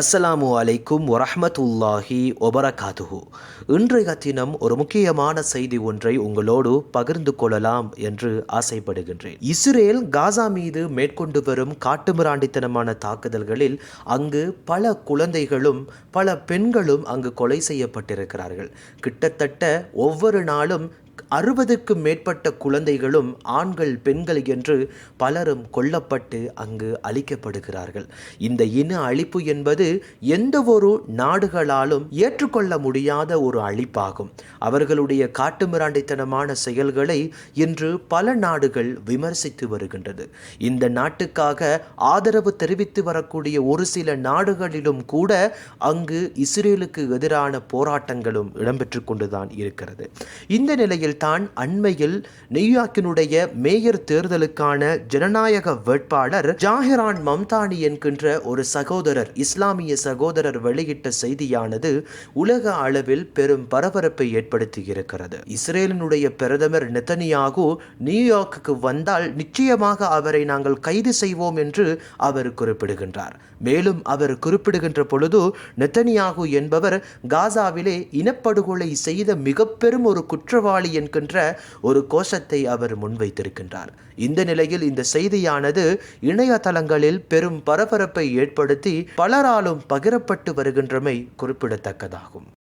அஸ்ஸலாமு அலைக்கும் வரஹமத்துல்லாஹி ஒபரகாதுஹு இன்றைய தினம் ஒரு முக்கியமான செய்தி ஒன்றை உங்களோடு பகிர்ந்து கொள்ளலாம் என்று ஆசைப்படுகின்றேன். இஸ்ரேல் காசா மீது மேற்கொண்டு வரும் காட்டுமிராண்டித்தனமான தாக்குதல்களில் அங்கு பல குழந்தைகளும் பல பெண்களும் அங்கு கொலை செய்யப்பட்டிருக்கிறார்கள். கிட்டத்தட்ட ஒவ்வொரு நாளும் அறுபதுக்கும் மேற்பட்ட குழந்தைகளும் ஆண்கள் பெண்கள் என்று பலரும் கொல்லப்பட்டு அங்கு அழிக்கப்படுகிறார்கள். இந்த இன அழிப்பு என்பது எந்த ஒரு நாடுகளாலும் ஏற்றுக்கொள்ள முடியாத ஒரு அழிப்பாகும். அவர்களுடைய காட்டுமிராண்டித்தனமான செயல்களை இன்று பல நாடுகள் விமர்சித்து வருகின்றது. இந்த நாட்டுக்காக ஆதரவு தெரிவித்து வரக்கூடிய ஒரு சில நாடுகளிலும் கூட அங்கு இஸ்ரேலுக்கு எதிரான போராட்டங்களும் இடம்பெற்று கொண்டுதான் இருக்கிறது. இந்த நிலையில் தான் அண்மையில் நியூயார்க்கினுடைய மேயர் தேர்தலுக்கான ஜனநாயக வேட்பாளர் ஜாஹிரான் மம்தானி என்கின்ற ஒரு சகோதரர் இஸ்லாமிய சகோதரர் வெளியிட்ட செய்தியானது உலக அளவில் பெரும் பரபரப்பை ஏற்படுத்தி இருக்கிறது இஸ்ரேலினுடைய பிரதமர் நெத்தனியாகு நியூயார்க்குக்கு வந்தால் நிச்சயமாக அவரை நாங்கள் கைது செய்வோம் என்று அவர் குறிப்பிடுகின்றார். மேலும் அவர் குறிப்பிடுகின்ற பொழுது நெத்தனியாகு என்பவர் காசாவிலே இனப்படுகொலை செய்த மிக பெரும் ஒரு குற்றவாளி என்கின்ற ஒரு கோஷத்தை அவர் முன்வைத்திருக்கின்றார். இந்த நிலையில் இந்த செய்தியானது இணையதளங்களில் பெரும் பரபரப்பை ஏற்படுத்தி பலராலும் பகிரப்பட்டு வருகின்றமை குறிப்பிடத்தக்கதாகும்.